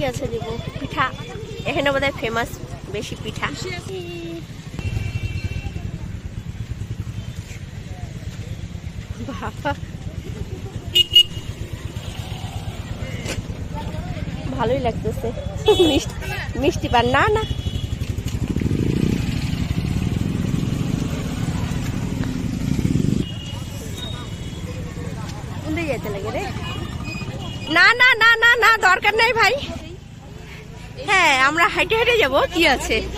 ঠিক আছে দিব? পিঠা। এখানে বোধহয় ফেমাস বেশি পিঠা। বাবা। ভালোই লাগতেছে। মিষ্টি মিষ্টি পান। না না। যেতে লাগে রে? না না না না না, দরকার নাই ভাই। আমরা হাইটে হাইটে যাব, কি আছে?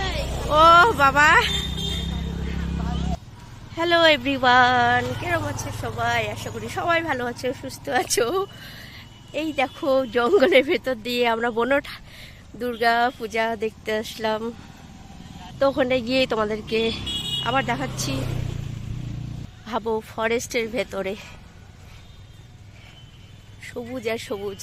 ও বাবা। হ্যালো এভরিওয়ান কেরম আছে সবাই? আশা করি সবাই ভালো আছে, সুস্থ আছো। এই দেখো, জঙ্গলের ভেতর দিয়ে আমরা বনো ঠা- দুর্গা পূজা দেখতে আসলাম। তো ওখানে গিয়ে তোমাদেরকে আবার দেখাচ্ছি। ভাবো ফরেস্টের ভেতরে। সবুজ আর সবুজ।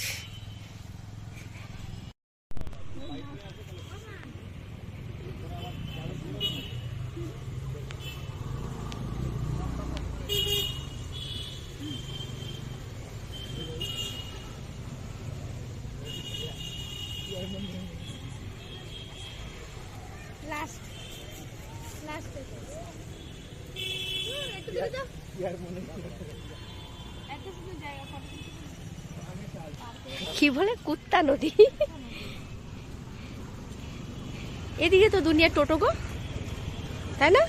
লাস্ট লাস্ট এত সুন্দর জায়গা কি বলে? কুত্তা নদী। এদিকে তো দুনিয়া টোটো গো। তাই না?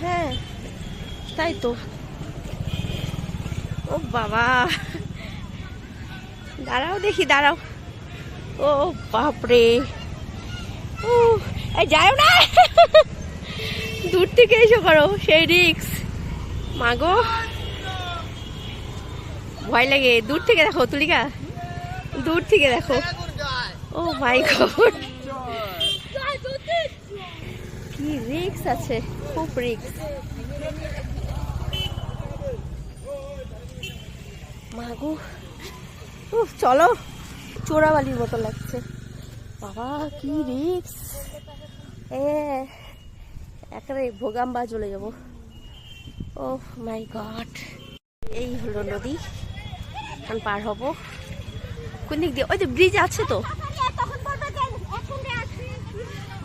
হ্যাঁ তাই তো। ও বাবা। দাঁড়াও দেখি, দাঁড়াও। ও বাপরে। ও যাও না। দূর থেকে এসো করো, সেই রিক্স। মাগো ভয় লাগে। দূর থেকে দেখো, তুলিকা। দূর থেকে দেখো। ও মাই গড কি রিক্স আছে? খুব রিক্স মাগো। উফ, চলো। চোরাবালির মতো লাগছে। বাবা, কি রিক্স এ, একেবারে ভোগাম্বা চলে যাব। ও মাই গড এই হলো নদী। এখন পার হব। কোন দিক দিয়ে? ওই তো ব্রিজ আছে তো তখন বলবে যে এখন আসি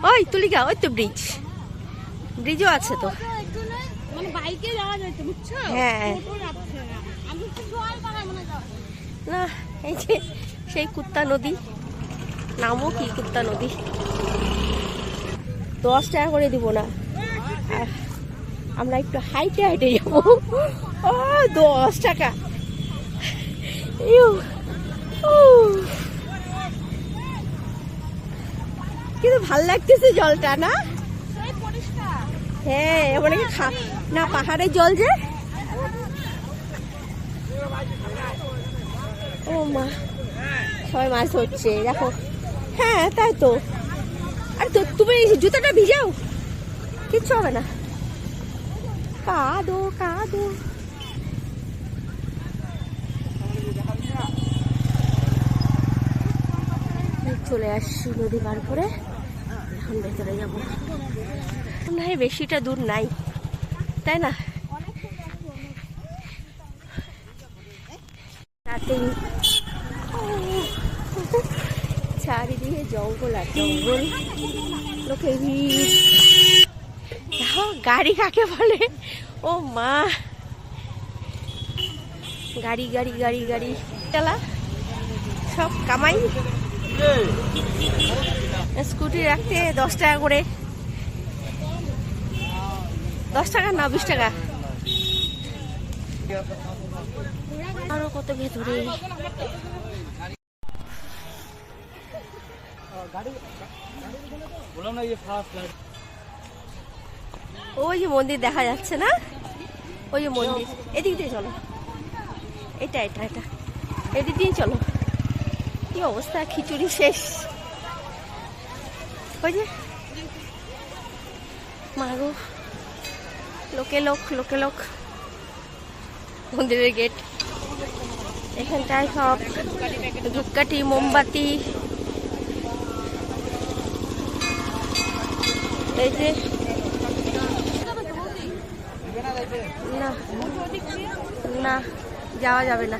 ওই তুলিকা ওই তো ব্রিজ ব্রিজও আছে তো। মানে হ্যাঁ। না। এই যে সেই কুত্তা নদী। নামও কি কুত্তা নদী? দশ টাকা করে দিব না। আমরা একটু হাইটে হাইটে যাব। ও দশ টাকা। You, uh. কিন্তু ভালো লাগতেছে জলটা না? হ্যাঁ মানে কি খা না পাহাড়ের জল যে? ও মা সবাই মাছ ধরছে দেখো। হ্যাঁ তাই তো। আর তো তুমি জুতোটা ভিজাও। কিচ্ছু হবে না। কাদো কাদো। চলে আসছি নদী পার করে। এখন ভেতরে যাব। হয় বেশিটা দূর নাই। তাই না? রাতেই চারিদিকে জঙ্গল আর জঙ্গল। লোকে গাড়ি কাকে বলে? ও মা। গাড়ি গাড়ি গাড়ি গাড়ি। চালা, সব কামাই। স্কুটি রাখতে দশ টাকা করে। দশ টাকা না, বিশ টাকা। আরও কত ভেতরে? ওই যে মন্দির দেখা যাচ্ছে না? ওই যে মন্দির। এদিক দিয়ে চলো। এটা এটা এটা। এদিক দিয়ে চলো। কি অবস্থা? খিচুড়ি শেষ। ওই যে মাগো, লোকে লোক লোকে লোক। মন্দিরের গেট এখানটায় সব ধূপকাঠি, মোমবাতি। এই যে, না না, যাওয়া যাবে না।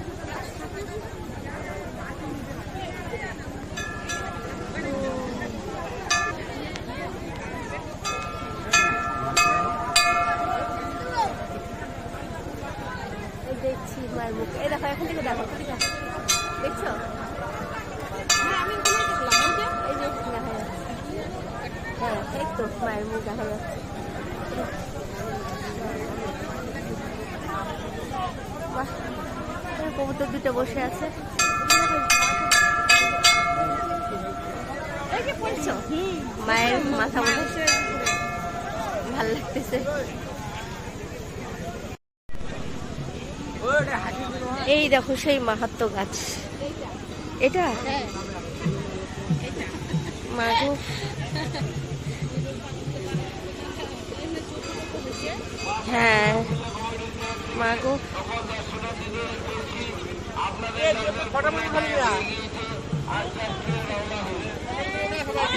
ওনার মুখ। এই দেখো, এখন থেকে দেখো দেখছ? হ্যাঁ এই হ্যাঁ, মায়ের মুখ দেখা যাচ্ছে। কবুতর দুটো বসে আছে। মায়ের মাথা ভালো লাগতেছে। এই দেখো সেই মাহাত্ম গাছ। এটা? হ্যাঁ। মাগো।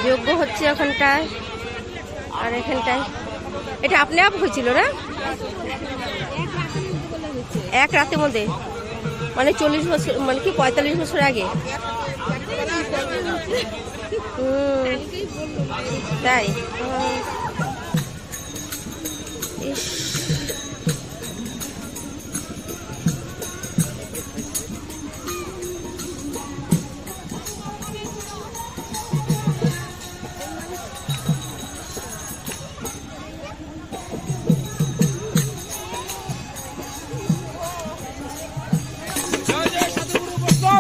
যোগ্য হচ্ছে ওখানটায়। আর এখানটায়। এটা আপনি আপ হয়েছিল না? এক রাতের মধ্যে। মানে চল্লিশ বছর মানে কি পঁয়তাল্লিশ বছর আগে? তাই। ইস।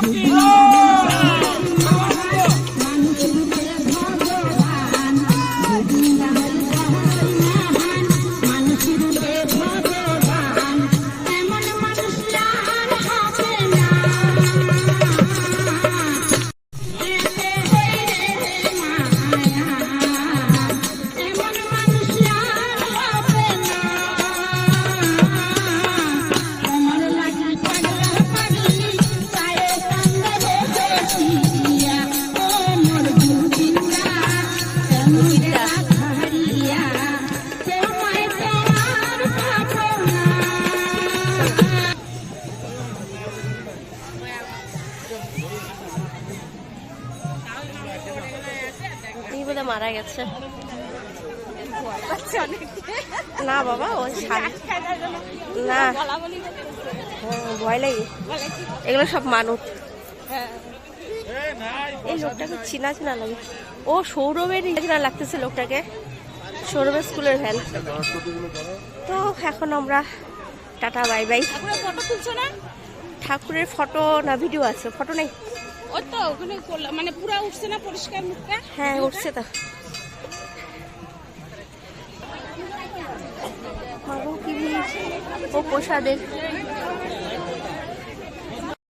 এই মারা গেছে। না বাবা ও শাড়ি না। ভয় লাগে। এগুলো সব মানুষ। এই লোকটাকে চিনা চিনা লাগে। ও সৌরভের চিনা লাগতেছে লোকটাকে। সৌরভের স্কুলের ভ্যান তো এখন আমরা টাটা বাই বাই। ঠাকুরের ফটো না? ভিডিও আছে। ফটো নেই। ওই তো ওখানে মানে পুরো উঠছে না পরিষ্কার মুখটা? হ্যাঁ উঠছে তো। কি। ও প্রসাদের।